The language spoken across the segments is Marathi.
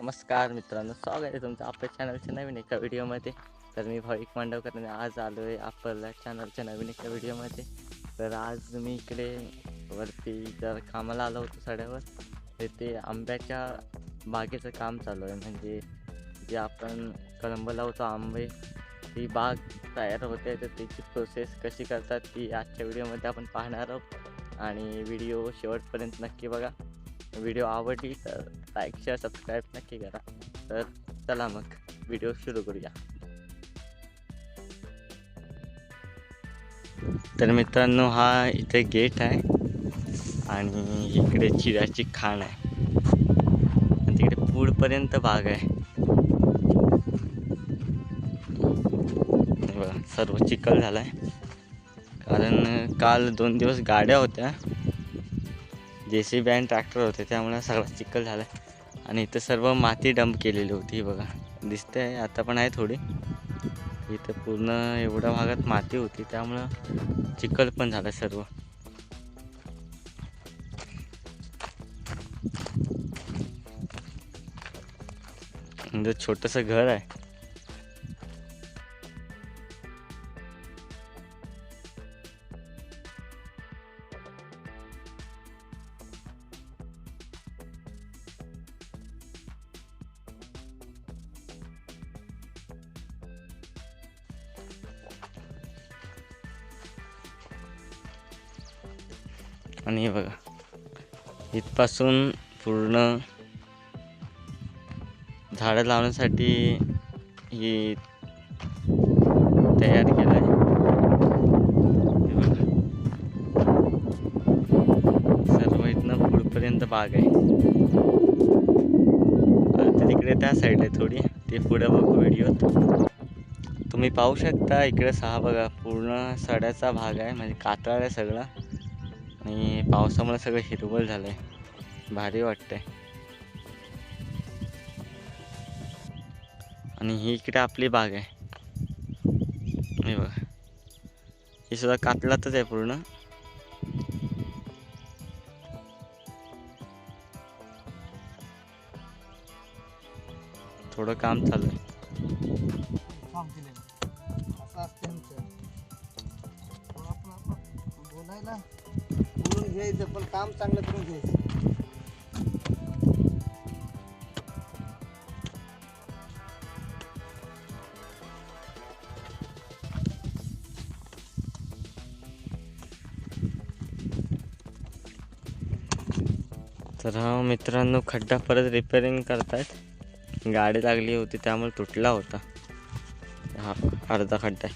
नमस्कार मित्रांनो स्वागत आहे तुमचं आपल्या चॅनलच्या नवीन एका व्हिडिओमध्ये तर मी भाविक मांडवकर आणि आज आलो आहे आपल्या चॅनलच्या नवीन एका व्हिडिओमध्ये तर आज मी इकडे वरती जर कामाला आलो होतो सड्यावर तर ते आंब्याच्या बागेचं काम चालू आहे. म्हणजे जे आपण कळंब लावतो आंबे ती बाग तयार होते. तर त्याची प्रोसेस कशी करतात ती आजच्या व्हिडिओमध्ये आपण पाहणार आहोत. आणि व्हिडिओ शेवटपर्यंत नक्की बघा. व्हिडिओ आवडली तर लाईक शेअर सबस्क्राईब नक्की करा. तर चला मग व्हिडिओ सुरू करूया. तर मित्रांनो हा इथे गेट आहे आणि इकडे चिऱ्याची खाण आहे. आणि तिकडे पुढपर्यंत भाग आहे. बघा सर्व चिखल झाला आहे कारण काल दोन दिवस गाड्या होत्या. जे सी बी आणि ट्रॅक्टर होते त्यामुळे सगळा चिखल झाला. आणि इथं सर्व माती डंप केलेली होती बघा. दिसते आहे आता पण आहे थोडी. इथं पूर्ण एवढ्या भागात माती होती त्यामुळं चिखल पण झालं सर्व. छोटंसं घर आहे. आणि हे बघा. इथपासून पूर्ण झाडं लावण्यासाठी ही तयार केलं आहे सर्व इथनं पुढपर्यंत बाग आहे. तर तिकडे त्या साईड आहे थोडी. ते पुढं बघू व्हिडिओत. तुम्ही पाहू शकता इकडे सहा बघा पूर्ण सड्याचा भाग आहे म्हणजे कातळ आहे सगळा. आणि पावसामुळे सगळं हिरवळ झालं आहे भारी वाटतंय. आणि ही इकडे आपली बाग आहे. हे बघा. ही सुद्धा कातलातच आहे पूर्ण. थोडं काम चालू आहे. बोलायला घ्यायचं पण काम चांगलं करून घ्यायचं. तर हा मित्रांनो खड्डा परत रिपेअरिंग करतायत. गाडी लागली होती त्यामुळे तुटला होता. हा अर्धा खड्डा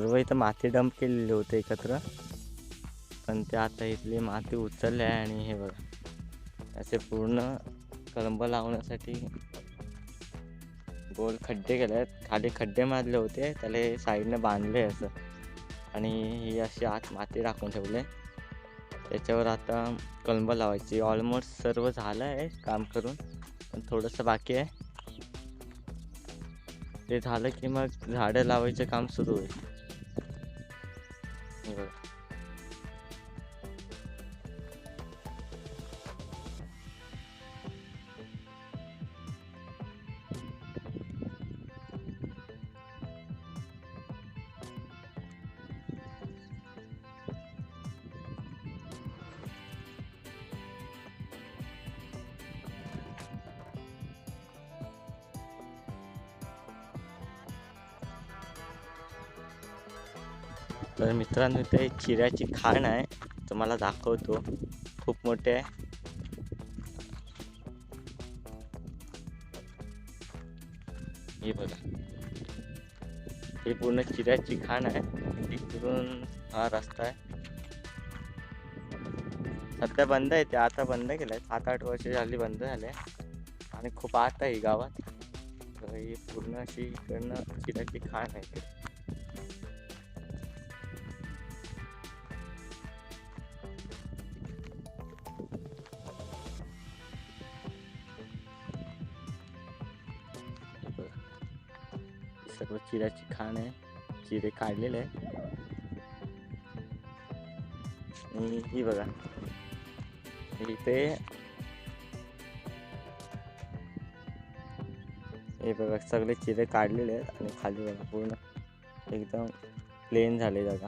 सर्व इथं माती डंप केलेले होते एकत्र. पण ते आता इथली माती उचलली आहे आणि हे बघा. असे पूर्ण कलंब लावण्यासाठी गोल खड्डे केले आहेत. खाली खड्डे मारले होते. त्याला साईडने बांधले असं. आणि ही अशी आत माती टाकून ठेवले. त्याच्यावर आता कलंब लावायची. ऑलमोस्ट सर्व झालं आहे काम करून. पण थोडंसं बाकी आहे. ते झालं की मग झाडं लावायचं काम सुरू होईल. हे तर मित्रांनो ते चिऱ्याची खाण आहे. तुम्हाला दाखवतो. खूप मोठे आहे. हे बघा. हे पूर्ण चिऱ्याची खाण आहे. तिकडून हा रस्ता आहे. सध्या बंद आहे. ते आता बंद केलं आहे सात आठ वर्ष झाली बंद झाले आणि खूप आत आहे ही गावात. तर ही पूर्ण अशी इकडनं चिऱ्याची खाण आहे. सगळं सर्व चिराची खाण आहे. चिरे काढलेले आहे आणि ही बघा. इथे हे बघा सगळे चिरे काढलेले आहेत आणि खाली बघा पूर्ण एकदम प्लेन झाले जागा.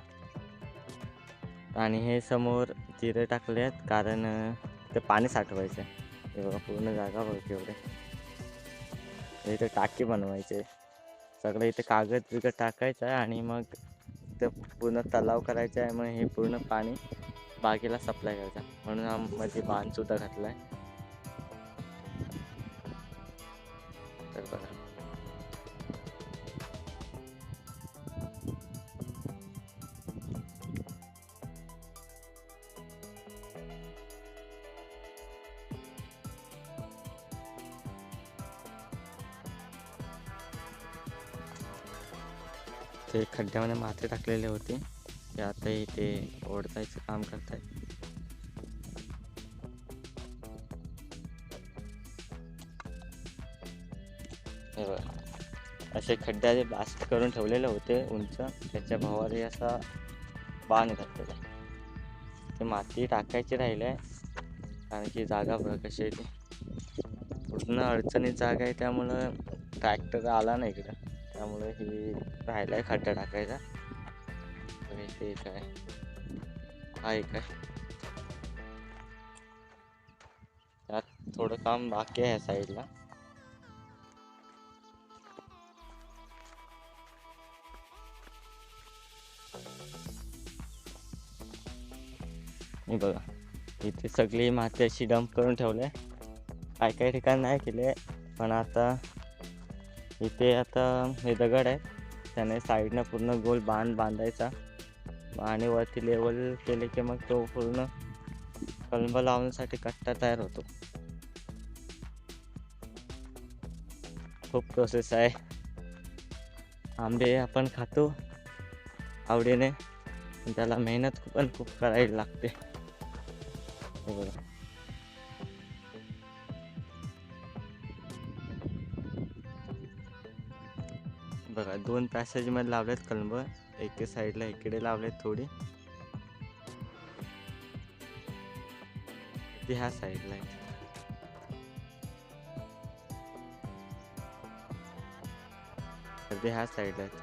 आणि हे समोर चिरे टाकले आहेत कारण ते पाणी साठवायचं आहे हे बघा पूर्ण जागा बघ तेवढे इथे टाकी बनवायचे. सगळं इथे कागद बिगद टाकायचं आहे आणि मग ते पूर्ण तलाव करायचा आहे मग हे पूर्ण पाणी बागेला सप्लाय करायचा म्हणून हा मध्ये बांध सुद्धा घातला आहे. ते खड्ड्यामध्ये माती टाकलेले होते. ते आता इथे ओढतायचं काम करतायत. हे बघा. असे खड्ड्याचे ब्लास्ट करून ठेवलेले होते उंच त्याच्या भावाने असा बाण घातलेला. ते माती टाकायची राहिले कारण की जागा बघा कशी आहे ती. पूर्ण अडचणीत जागा आहे त्यामुळं ट्रॅक्टर आला नाही इकडं. त्यामुळे हे राहिला आहे खड्डा टाकायचा. आणि ते काय? हा एक आहे. त्यात थोडं काम बाकी आहे साईडला. बघा इथे सगळी माती अशी डंप करून ठेवले काही काही ठिकाण नाही केले पण आता इथे आता हे दगड आहे. त्याने साईडनं पूर्ण गोल बांध बांधायचा. आणि वरती लेवल केले की मग तो पूर्ण कलम लावण्यासाठी कट्टा तयार होतो. खूप प्रोसेस आहे. आंबे आपण खातो. आवडीने. त्याला मेहनत पण खूप करायला लागते. दोन पॅसेजमध्ये लावलेत कलंब. एके साईडला इकडे लावलेत थोडी. ती ह्या साईडला आहे. ते ह्या साईडला आहेत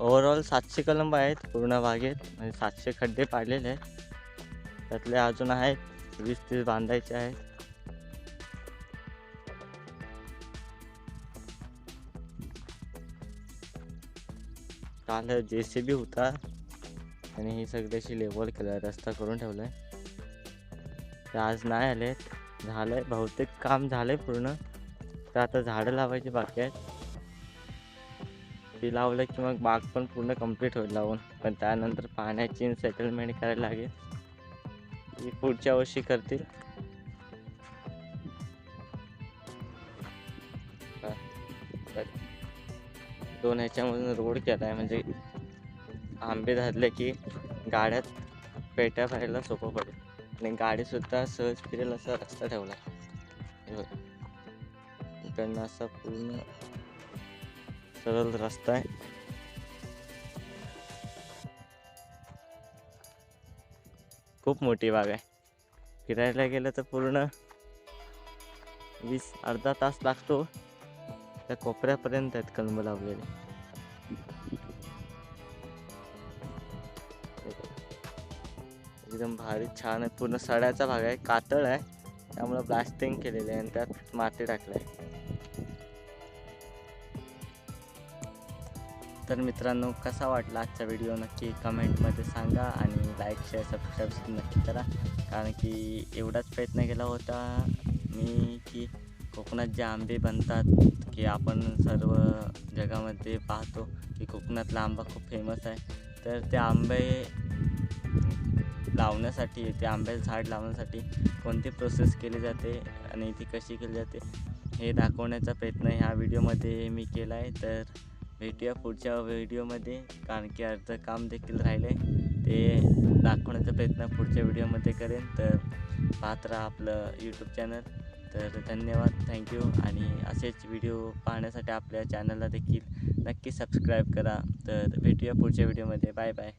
ओव्हरऑल सातशे कलंब आहेत पूर्ण बागेत. म्हणजे सातशे खड्डे पाडलेले आहेत. त्यातले अजून आहेत वीस तीस बांधायचे आहेत. काल जे सी बी होता आणि ही सगळी अशी लेवल केलं रस्ता करून ठेवलाय. ते आज नाही आले झालंय बहुतेक काम झालंय पूर्ण. तर आता झाडं लावायची बाकी आहेत. ती लावलं की मग बाग पण पूर्ण कंप्लीट होईल लावून. पण त्यानंतर पाण्याची सेटलमेंट करायला लागेल. ती पुढच्या वर्षी करतील. दोन ह्याच्यामधून रोड केला आहे म्हणजे आंबे धरले की गाड्यात पेट्या भरायला सोपं पडेल. आणि गाडीसुद्धा सहज फिरेल असा रस्ता ठेवला इकडनं असा पूर्ण सरळ रस्ता आहे. खूप मोठी बाग आहे. फिरायला गेलं तर पूर्ण वीस अर्धा तास लागतो. त्या कोपऱ्यापर्यंत आहेत कलम लावलेले. एकदम भारी छान आहे. पूर्ण सड्याचा भाग आहे. कातळ आहे. त्यामुळं ब्लास्टिंग केलेलं आहे आणि त्यात माती टाकलं आहे. तर मित्रांनो कसा वाटला आजचा व्हिडिओ नक्की कमेंटमध्ये सांगा आणि लाईक शेअर सबस्क्राईब नक्की करा. कारण की एवढाच प्रयत्न केला होता मी की कोकणात जे आंबे बनतात की आपण सर्व जगामध्ये पाहतो की कोकणातला आंबा खूप फेमस आहे. तर ते आंबे लावण्यासाठी ते आंब्याचं झाड लावण्यासाठी कोणती प्रोसेस केली जाते आणि ती कशी केली जाते हे दाखवण्याचा प्रयत्न ह्या व्हिडिओमध्ये मी केला आहे तर भेटूया पुढच्या व्हिडिओमध्ये कारण की अर्धं काम देखील राहिलं. आहे ते दाखवण्याचा प्रयत्न पुढच्या व्हिडिओमध्ये करेन. तर पाहत राहा आपलं यूट्यूब चॅनल तर धन्यवाद थँक्यू आणि असेच व्हिडिओ पाहण्यासाठी आपल्या चॅनलला देखील नक्की सबस्क्राईब करा. तर भेटूया पुढच्या व्हिडिओमध्ये. Bye bye